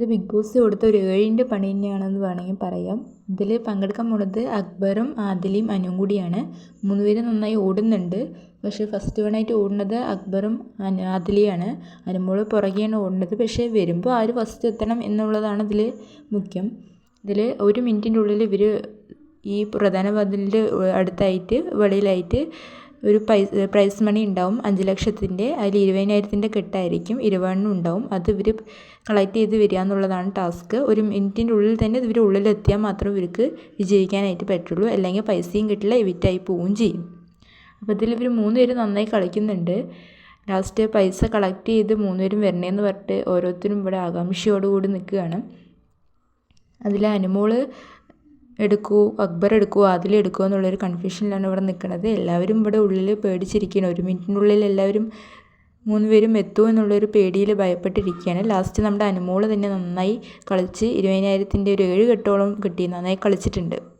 ഇത് big boss കൊടുത്ത ഒരു ഏഴിന്റെ പണി തന്നെയാണെന്ന് വേണമെങ്കിൽ പറയാം. ഇതിൽ പങ്കെടുക്കാൻ പോണത് അക്ബറും ആദിലയും അനുവും കൂടിയാണ്. മൂന്ന് പേരും നന്നായി ഓടുന്നുണ്ട്. പക്ഷേ ഫസ്റ്റ് വണ്ണായിട്ട് ഓടുന്നത് അക്ബറും ആദിലയാണ്. അനുമോൾ പുറകെയാണ് ഓടുന്നത്. പക്ഷേ വരുമ്പോൾ ആര് ഫസ്റ്റ് എത്തണം എന്നുള്ളതാണ് ഇതിൽ മുഖ്യം. ഇതിൽ ഒരു മിനിറ്റിന്റെ ഉള്ളിൽ ഇവർ ഈ പ്രധാന വാതിലിന്റെ അടുത്തായിട്ട് വെളിയിലായിട്ട് ഒരു പ്രൈസ് മണി ഉണ്ടാവും അഞ്ച് ലക്ഷത്തിന്റെ അതിൽ ഇരുപതിനായിരത്തിന്റെ കെട്ടായിരിക്കും ഇരുപതെണ്ണം ഉണ്ടാവും. അത് ഇവർ കളക്ട് ചെയ്ത് വരിക എന്നുള്ളതാണ് ടാസ്ക് ഒരു മിനിറ്റിന്റെ ഉള്ളിൽ തന്നെ ഇവർ ഉള്ളിലെത്തിയാൽ മാത്രമേ ഇവർക്ക് വിജയിക്കാനായിട്ട് പറ്റുള്ളൂ. അല്ലെങ്കിൽ പൈസയും കിട്ടില്ല എവിറ്റായി പോവുകയും ചെയ്യും. അപ്പോൾ ഇതിൽ ഇവർ മൂന്ന് പേര് നന്നായി കളിക്കുന്നുണ്ട്. ലാസ്റ്റ് പൈസ കളക്ട് ചെയ്ത് മൂന്ന് പേരും വരണേന്ന് പറഞ്ഞിട്ട് ഓരോരുത്തരും ഇവിടെ ആകാംക്ഷയോടുകൂടി നിൽക്കുകയാണ്. അതിൽ അനുമോൾ എടുക്കുമോ അക്ബർ എടുക്കൂ ആദിൽ എടുക്കുമോ എന്നുള്ളൊരു കൺഫ്യൂഷനിലാണ് ഇവിടെ നിൽക്കുന്നത്. എല്ലാവരും ഇവിടെ ഉള്ളിൽ പേടിച്ചിരിക്കുകയാണ്. ഒരു മിനിറ്റിനുള്ളിൽ എല്ലാവരും മൂന്ന് പേരും എത്തുമോ എന്നുള്ളൊരു പേടിയിൽ ഭയപ്പെട്ടിരിക്കുകയാണ്. ലാസ്റ്റ് നമ്മുടെ അനുമോൾ തന്നെ നന്നായി കളിച്ച് ഇരുപതിനായിരത്തിന്റെ ഒരു ഏഴ് കെട്ടോളം കിട്ടി. നന്നായി കളിച്ചിട്ടുണ്ട്.